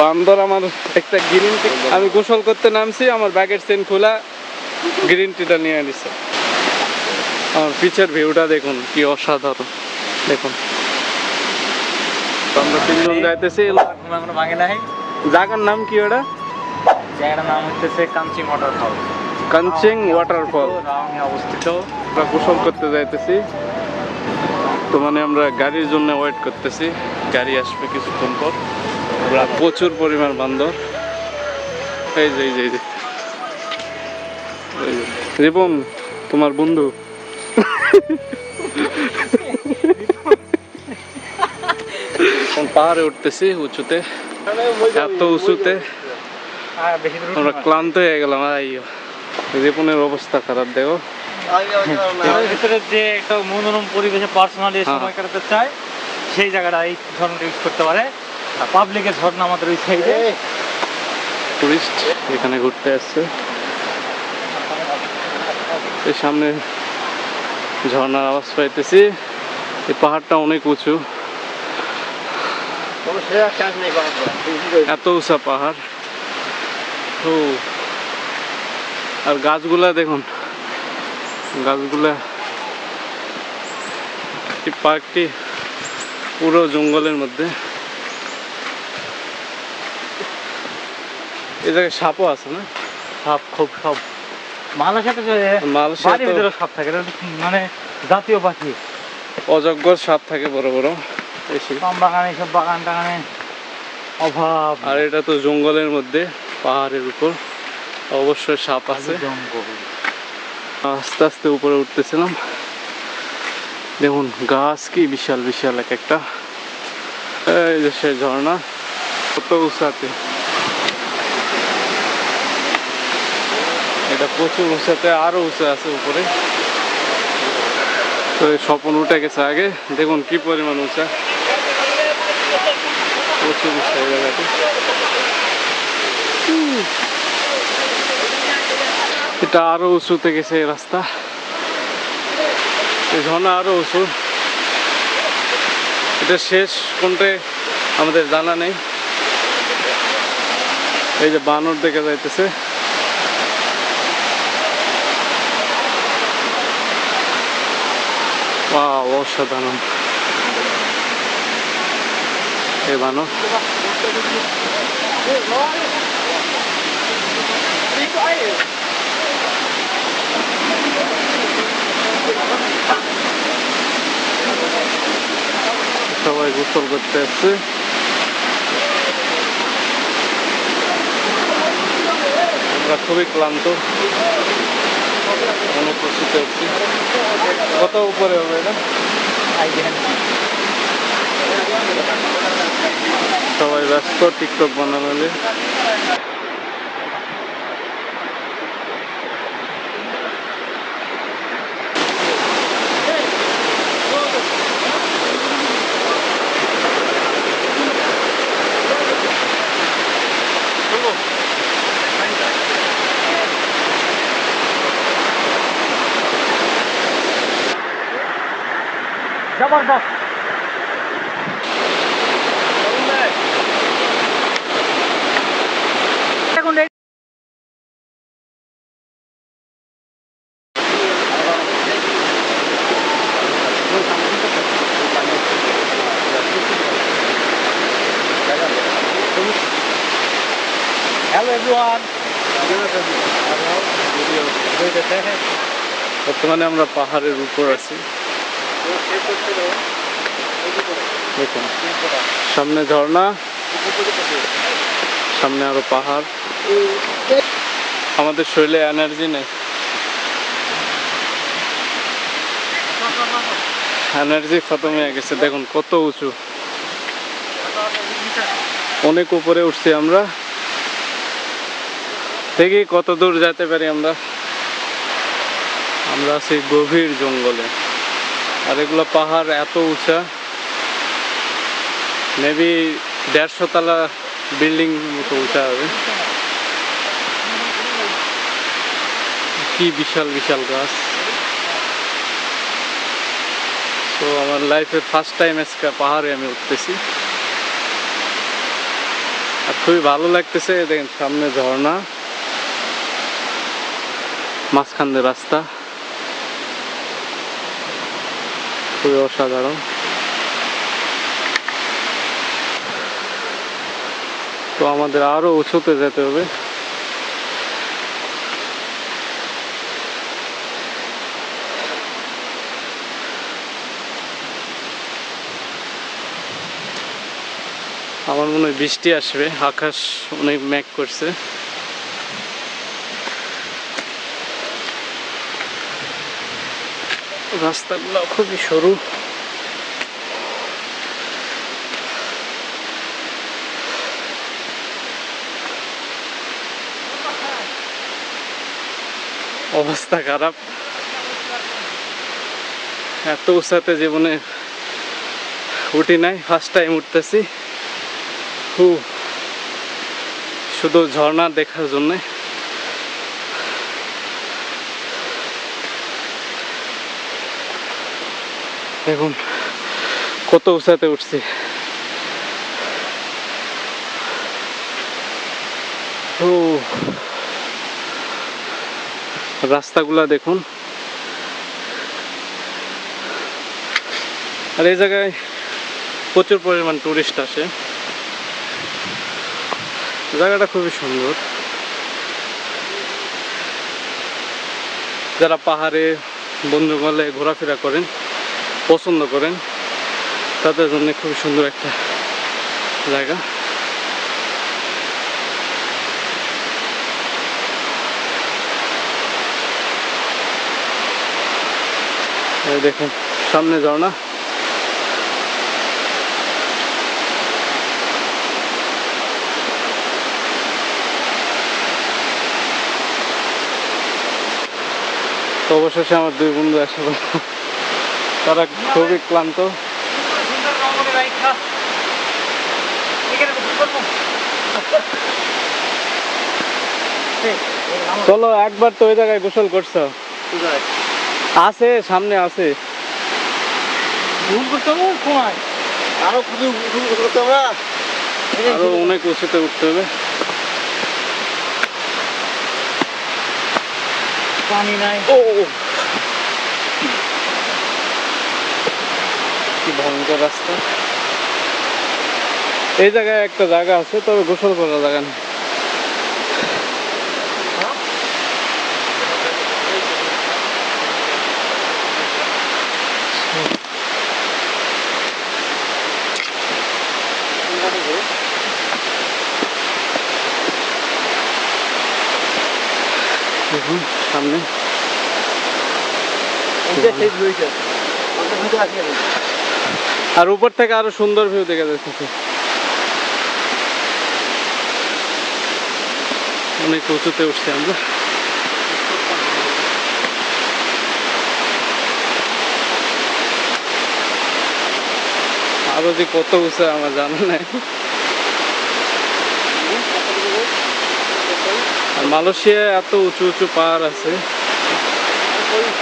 বান্দর আমার একটা গ্রিন টি আমি গোসল করতে নামছি, আমার ব্যাগের চেন খোলা গ্রিন টিটা নিয়ে নিছে আমার পিছের ভিউটা দেখুন, কি অসাধারণ। দেখুন। আমরা তিনজন যাইতেছি। জায়গার নাম কি ওটা? জায়গাটার নাম হচ্ছে কাঞ্চিং ওয়াটার ফল কাঞ্চিং ওয়াটারফল অবস্থিত আমরা গোসল করতে যাইতেছি। তো মানে আমরা গাড়ির জন্য ওয়েট করতেছি। গাড়ি আসবে কিছুক্ষণ পর। প্রচুর পরিমাণ বান্দর। এই যে এই যে। রিপন তোমার বন্ধু। পাহাড়ে উঠতেছি উঁচুতে এত উঁচুতে। আর আমরা ক্লান্ত হয়ে গেলাম আইয়ো রিপনের অবস্থা খারাপ দেখো। ভিতরে যে একটা মনোরম পরিবেশে পার্সোনালি হ্যাঁ। সময় কাটাতে চায় সেই জায়গাটা এই ধরনের ইউজ করতে পারে। আর পাবলিকের ঝর্ণা আমাদের ওই সাইডে টুরিস্ট এখানে ঘুরতে আসছে। এই সামনে ঝর্ণার আওয়াজ পাইতেছি। এই পাহাড়টা অনেক উঁচু। এত উঁচা পাহাড়। ও আর গাছগুলা দেখুন। গাছগুলা পার্কটি পুরো জঙ্গলের মধ্যে। এই জায়গায় সাপও আছে না? সব খুব সব। মালয়েশিয়া বাড়ির ভিতরে সব থাকে মানে জাতীয় পাখি। অজগর সাপ থাকে বড় বড় পাম বাগানে সব বাগান টাগানে অভাব। আর এটা তো জঙ্গলের মধ্যে পাহাড়ের উপর। অবশ্যই সাপ আছে। জঙ্গল। আস্তে আস্তে উপরে উঠতেছিলাম। দেখুন গাছ কি বিশাল বিশাল এক একটা। এই যে সে ঝর্ণা কত উঁচাতে এটা প্রচুর উঁচাতে আরও উঁচা আছে উপরে। তো স্বপন উঠে গেছে আগে, দেখুন কি পরিমাণ উঁচা। প্রচুর উঁচা এই জায়গাতে এটা আরও উঁচুতে গেছে এই রাস্তা। ঝর্ণা আরও উঁচু। এটা শেষ কোনটা আমাদের জানা নেই। এই যে বানর দেখে যাইতেছে। Wow, অসাধারণ এই বানর সবাই গোসল করতে আসছে আমরা খুবই ক্লান্ত অনেক হচ্ছি কত উপরে হবে এটা? সবাই ব্যস্ত টিকটক বানালে। হ্যালো বর্তমানে আমরা পাহাড়ের উপর আছি। দেখুন, সামনে ঝর্ণা, সামনে আরও পাহাড়। আমাদের শরীরে এনার্জি নেই। এনার্জি খতম হয়ে গেছে। দেখুন, কত উঁচু। অনেক উপরে উঠছি আমরা। দেখি কত দূর যেতে পারি আমরা। আমরা আছি গভীর জঙ্গলে। আর এগুলো পাহাড় এত উঁচা। মেবি দেড়শো তালা বিল্ডিং মতো উঁচা হবে। কি বিশাল বিশাল গাছ। তো আমার লাইফের ফার্স্ট টাইম আজকে পাহাড়ে আমি উঠতেছি। আর খুবই ভালো লাগতেছে, দেখেন সামনে ঝর্ণা। মাঝখান দিয়ে রাস্তা। খুবই অসাধারণ। তো আমাদের আরও উঁচুতে যেতে হবে। আমার মনে হয় বৃষ্টি আসবে, আকাশ অনেক মেঘ করছে। রাস্তাগুলো খুবই সরু। অবস্থা খারাপ। এত উঁচাতে জীবনে উঠি নাই ফার্স্ট টাইম উঠতেছি। হু, শুধু ঝর্ণা দেখার জন্যে। দেখুন, কত উঁচাতে উঠছি। ও, রাস্তাগুলা দেখুন। আর এই জায়গায় প্রচুর পরিমাণ টুরিস্ট আসে। জায়গাটা খুবই সুন্দর। যারা পাহাড়ে বন্ধুগলে ঘোরাফেরা করেন পছন্দ করেন, তাদের জন্য খুবই সুন্দর একটা জায়গা। দেখুন, সামনে ঝর্ণা। তো অবশেষে আমার দুই বন্ধু আসে তারা খুবই ক্লান্ত। চলো একবার তো ওই জায়গায় গোসল করছ। আছে সামনে আছে। ভুল করতে হবে আরও আরও অনেক উঁচুতে উঠতে হবে। পানি নাই। ও। কি ভয়ঙ্কর রাস্তা। এই জায়গায় একটা জায়গা আছে তবে গোসল করার জায়গা নেই দেখুন সামনে। আর উপর থেকে আরও সুন্দর ভিউ দেখা যাচ্ছে। অনেক উঁচুতে উঠছি আমরা। আরও যে কত উঁচু আমার জানা নাই। আর মালয়েশিয়ায় এত উঁচু উঁচু পাহাড় আছে।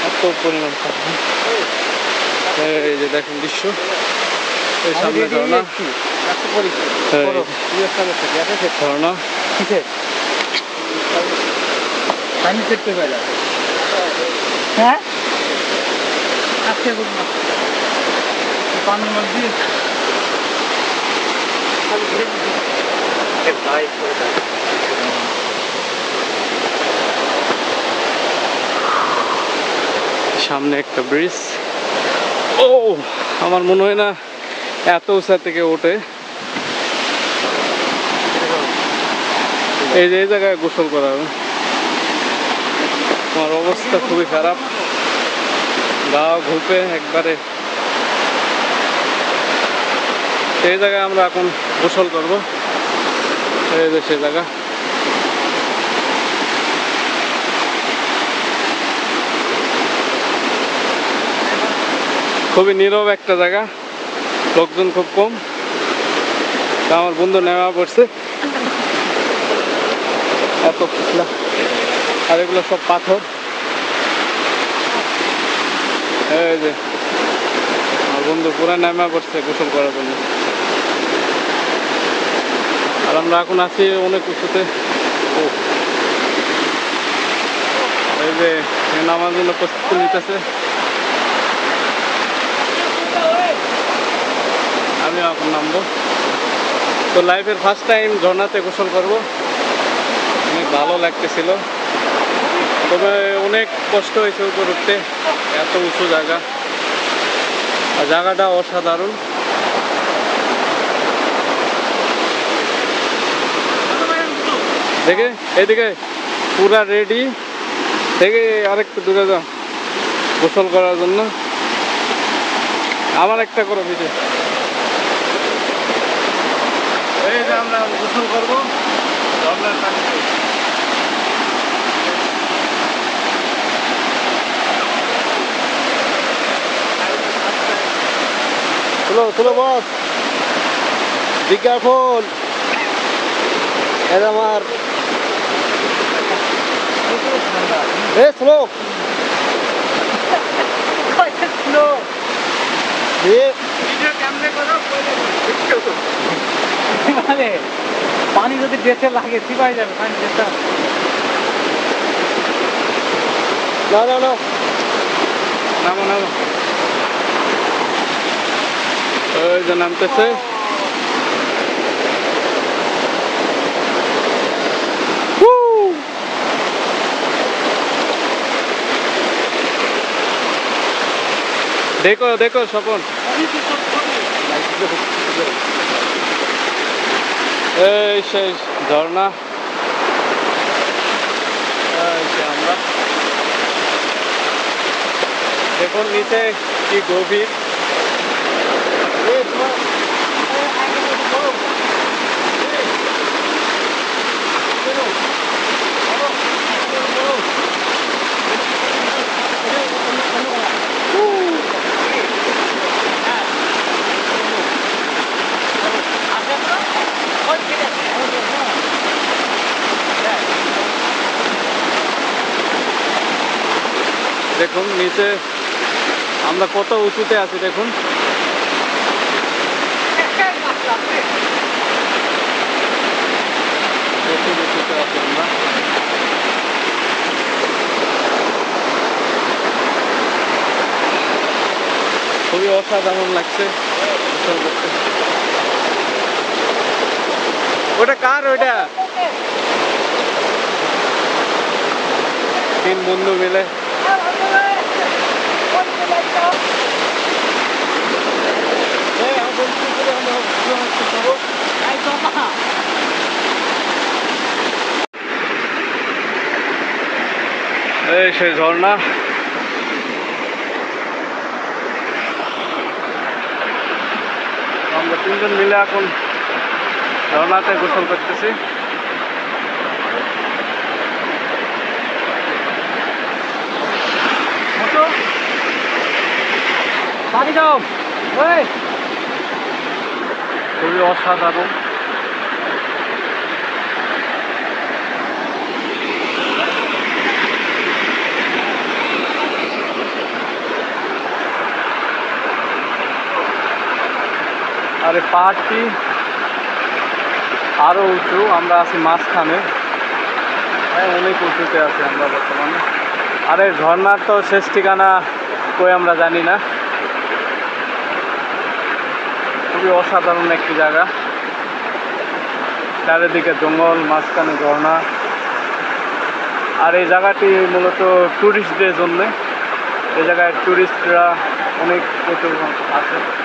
এত পরিমাণ পাহাড়। এই যে দেখেন দৃশ্য। এই সামনে ঝর্ণা। হ্যাঁ, ঝর্ণা। পানি হ্যাঁ? আজকে মধ্যে ভাই সামনে একটা ব্রিজ। ও, আমার মনে হয় না এত উঁচা থেকে ওঠে। এই যে এই জায়গায় গোসল করা হবে। আমার অবস্থা খুবই খারাপ। গা ঘুপে একবারে। এই জায়গায় আমরা এখন গোসল করব। এই যে সে জায়গা। খুবই নীরব একটা জায়গা। লোকজন খুব কম। তা আমার বন্ধু নেওয়া পড়ছে। এত আর এগুলো সব পাথর। এই যে, আমার বন্ধু পুরা নেমা পড়ছে গোসল করার জন্য। আর আমরা এখন আছি অনেক উঁচুতে। ও। এই যে নামার জন্য প্রস্তুতি নিতেছে। এখন নামবো। তো লাইফের ফার্স্ট টাইম ঝর্ণাতে গোসল করব। অনেক ভালো লাগতেছিল। তবে অনেক কষ্ট হয়েছে উপর উঠতে। এত উঁচু জায়গা। আর জায়গাটা অসাধারণ। দেখে, এদিকে পুরা রেডি দেখে আরেকটু দূরে যাও গোসল করার জন্য। আমার একটা করো ভিডিও যে আমরা গোসল করব ঝর্ণার পানিতে boss. Be careful. এটা আমার এ স্লো মানে পানি যদি ড্রেসে লাগে চিপাই যাবে, পানি ড্রেসটা না না না নামো নামো। ওই যে নামতেছে! দেখো দেখো, স্বপন। এই সেই ঝর্ণা। আমরা। দেখুন নিচে কি গভীর। দেখুন নিচে আমরা কত উঁচুতে আছি দেখুন উঁচুতে আমরা খুবই অসাধারণ লাগছে। ওটা কার ওইটা তিন বন্ধু মিলে এই সেই ঝর্ণা আমরা তিনজন মিলে এখন ঝর্ণাতে গোসল করতেছি। খুবই অসাধারণ। আর পাহাড়টি আরও উঁচু, আমরা আছি মাঝখানে। হ্যাঁ অনেক উঁচুতে আছি আমরা বর্তমানে। আর এই ঝর্ণার তো শেষ ঠিকানা কই আমরা জানি না। খুবই অসাধারণ একটি জায়গা। চারিদিকে জঙ্গল, মাঝখানে ঝর্ণা। আর এই জায়গাটি মূলত ট্যুরিস্টদের জন্যে। এই জায়গায় ট্যুরিস্টরা অনেক প্রচুর আছে।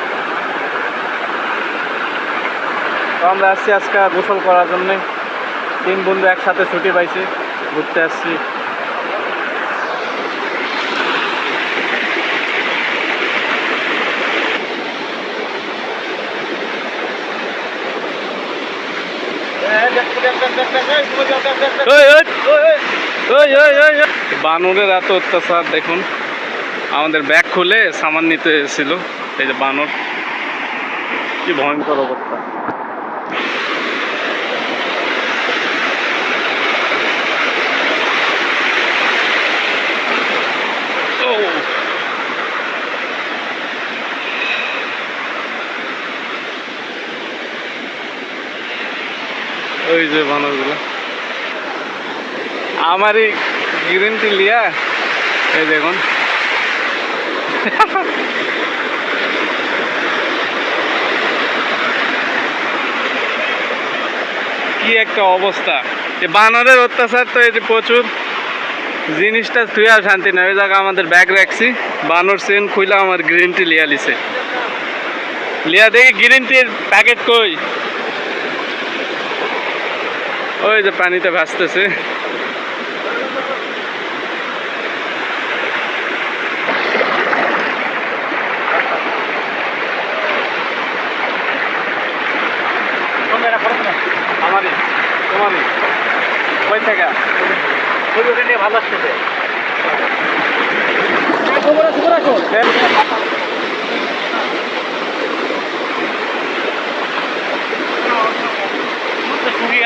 তো আমরা আসছি আজকে গোসল করার জন্যে। তিন বন্ধু একসাথে ছুটি পাইছি ঘুরতে আসছি। বানরের এত অত্যাচার দেখুন। আমাদের ব্যাগ খুলে সামান নিতে এসেছিল এই যে বানর। কি ভয়ঙ্কর অবস্থা ও ওই যে বানরগুলো আমারই গ্রিন লিয়া, এই দেখুন। কি একটা অবস্থা। যে বানরের অত্যাচার তো এই যে প্রচুর। জিনিসটা তুই আর শান্তি না ওই জায়গা আমাদের ব্যাগ রাখছি। বানর সেন খুইলা আমার গ্রিন টি লিয়া লিছে। লিয়া দেখি গ্রিন টির প্যাকেট কই? ওই যে পানিতে ভাসতেছে। আমারই তোমারই কই থেকে ওই ওটা নিয়ে ভালো আসতেছে তো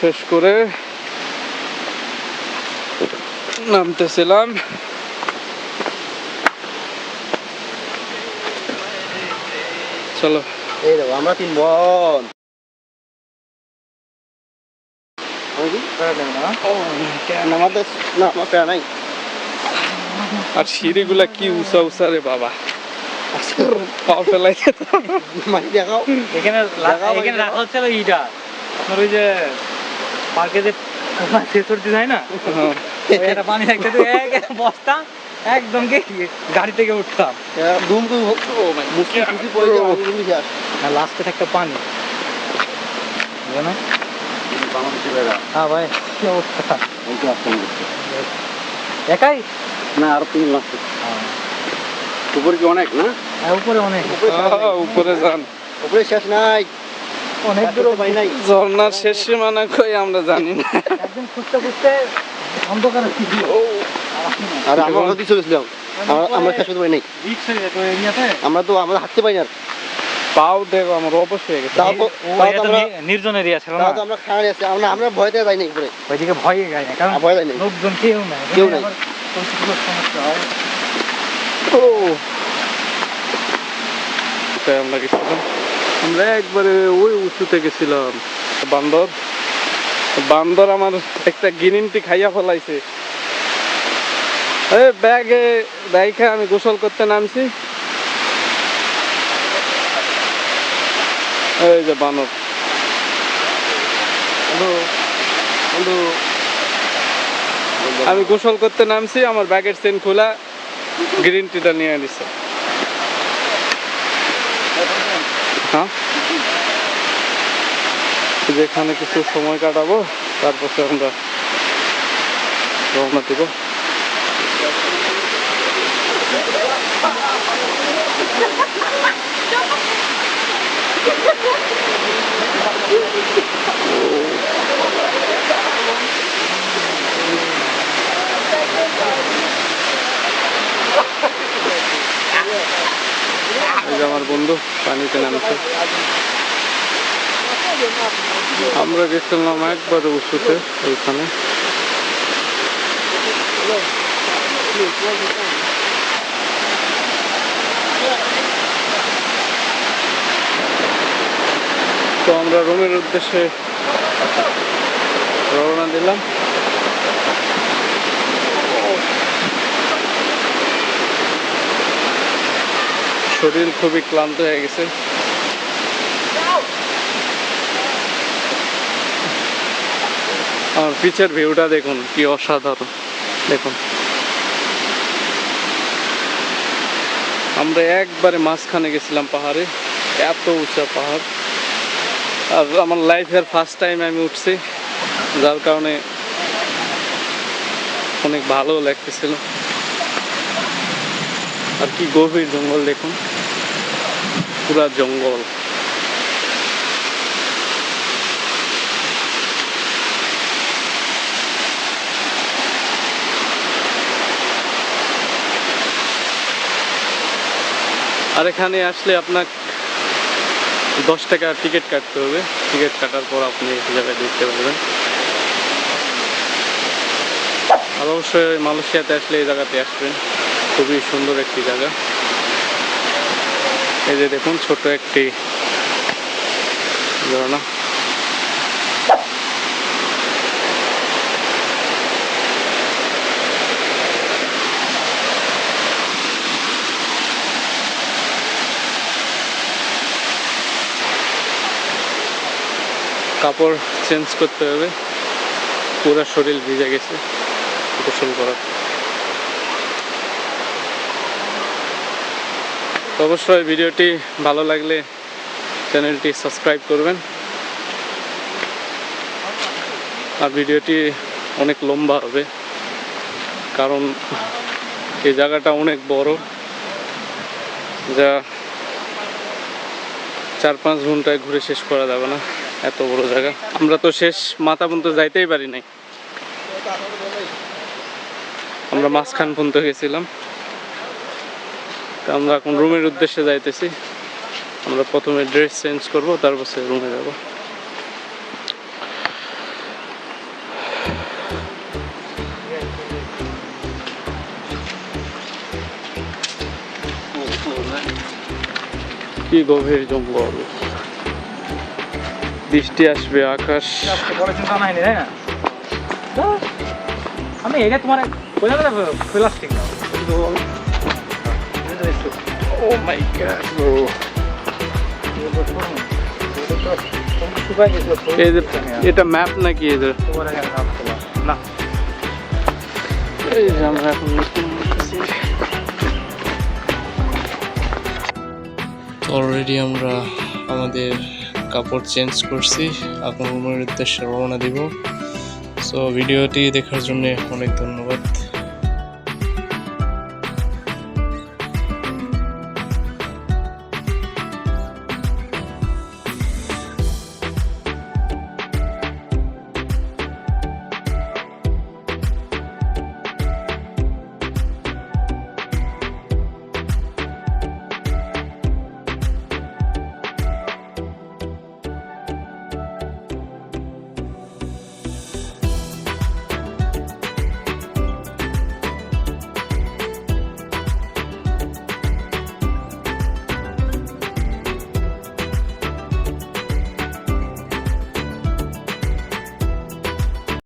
শেষ করে নামতেছিলাম। চলো। এই দেখো আমরা তিন বোন। কি? না, আমাদের না আমার প্যারা নাই। আর সিঁড়িগুলা কি উঁচা উঁচা রে বাবা। পা ফেলাইতে দেখাও। এখানে এখানে রাখা হচ্ছিল ইটা। আপনার ওই যে পার্কে যে যায় না? হ্যাঁ। একটা পানি তো এক বস্তা একদম কে গাড়ি থেকে উঠতাম। ধুম করে মুসলি মুসলি পড়ে যায় আমি কিন্তু শেষ আর লাস্টে থাকতো পানি। জানো? হ্যাঁ ভাই কি অবস্থা? একাই? না আর তিন লাখ উপরে কি অনেক না? হ্যাঁ উপরে অনেক। উপরে যান। উপরে শেষ নাই। অনেক দূর করতে নাই। ঝর্ণার শেষ সীমানা কই আমরা জানি না। একদম খুঁজতে খুঁজতে অন্ধকারে আর আমরা নদী চলে আমরা- আমরা শেষ করতে পারি নাই। রিক্স যেত এরিয়াতে। আমরা তো আমরা হাঁটতে পারি না পাও দেখো আমার অবশ হয়ে গেছে। তাও তো ও তাও এটা তো তো আমরা নি- নির্জন এরিয়া ছিল না? আমরা খাড়া আছি। আমরা আমরা ভয়তে যাই নাই উপরে। ওইদিকে ভয়ে যায় না কারণ ভয় যায় নাই। লোকজন কেউ নাই। কেউ নাই। সমস্যা। হয় ও আমরা গেছিলাম আমরা একবারে ওই উঁচুতে গেছিলাম। বান্দর। বান্দর আমার একটা গ্রিন টি খাইয়া ফেলাইছে। ব্যাগে রাইখা আমি গোসল করতে নামছি। এই যে বানর আমি গোসল করতে নামছি, আমার ব্যাগের চেন খোলা গ্রিন টিটা নিয়ে নিছে হ্যাঁ যেখানে কিছু সময় কাটাবো তারপর আমরা রওনা দিব। আমার বন্ধু পানিতে নামছে। আমরা গেছিলাম একবারে উঁচুতে, ওইখানে। তো আমরা রুমের উদ্দেশ্যে রওনা দিলাম। শরীর খুবই ক্লান্ত হয়ে গেছে। পিছের ভিউটা দেখুন, কি অসাধারণ। দেখুন। আমরা একবারে মাঝখানে গেছিলাম পাহাড়ে, এত উঁচা পাহাড়। আর আমার লাইফের ফার্স্ট টাইম আমি উঠছি, যার কারণে অনেক ভালো লাগতেছিল। আর কি গভীর জঙ্গল দেখুন, পুরা জঙ্গল। আর এখানে আসলে আপনার দশ টাকা টিকিট কাটতে হবে। টিকিট কাটার পর আপনি এই জায়গায় দেখতে পারবেন। আর অবশ্যই মালয়েশিয়াতে আসলে এই জায়গাতে আসবেন। খুবই সুন্দর একটি জায়গা। এই যে দেখুন, ছোট একটি ঝর্ণা। কাপড় চেঞ্জ করতে হবে। পুরো শরীর ভিজে গেছে। গোসল করার। অবশ্যই ভিডিওটি ভালো লাগলে চ্যানেলটি সাবস্ক্রাইব করবেন। আর ভিডিওটি অনেক লম্বা হবে। কারণ এই জায়গাটা অনেক বড়। যা চার পাঁচ ঘন্টায় ঘুরে শেষ করা যাবে না। এত বড় জায়গা। আমরা তো শেষ মাথা পর্যন্ত যাইতেই পারি নাই। আমরা মাঝখান পর্যন্ত গেছিলাম। তো আমরা এখন রুমের উদ্দেশ্যে যাইতেছি। আমরা প্রথমে ড্রেস চেঞ্জ করব, তারপর সে রুমে যাব। কি গভীর জঙ্গল। বৃষ্টি আসবে আকাশ। বড় চিন্তা নাই নি, তাই না আমি এটা তোমার প্লাস্টিক ও মাই গড এটা ম্যাপ নাকি যে? না। এই যে আমরা এখন অলরেডি আমরা আমাদের কাপড় চেঞ্জ করছি রুমের উদ্দেশ্যে রওনা দিব। সো ভিডিওটি দেখার জন্য অনেক ধন্যবাদ।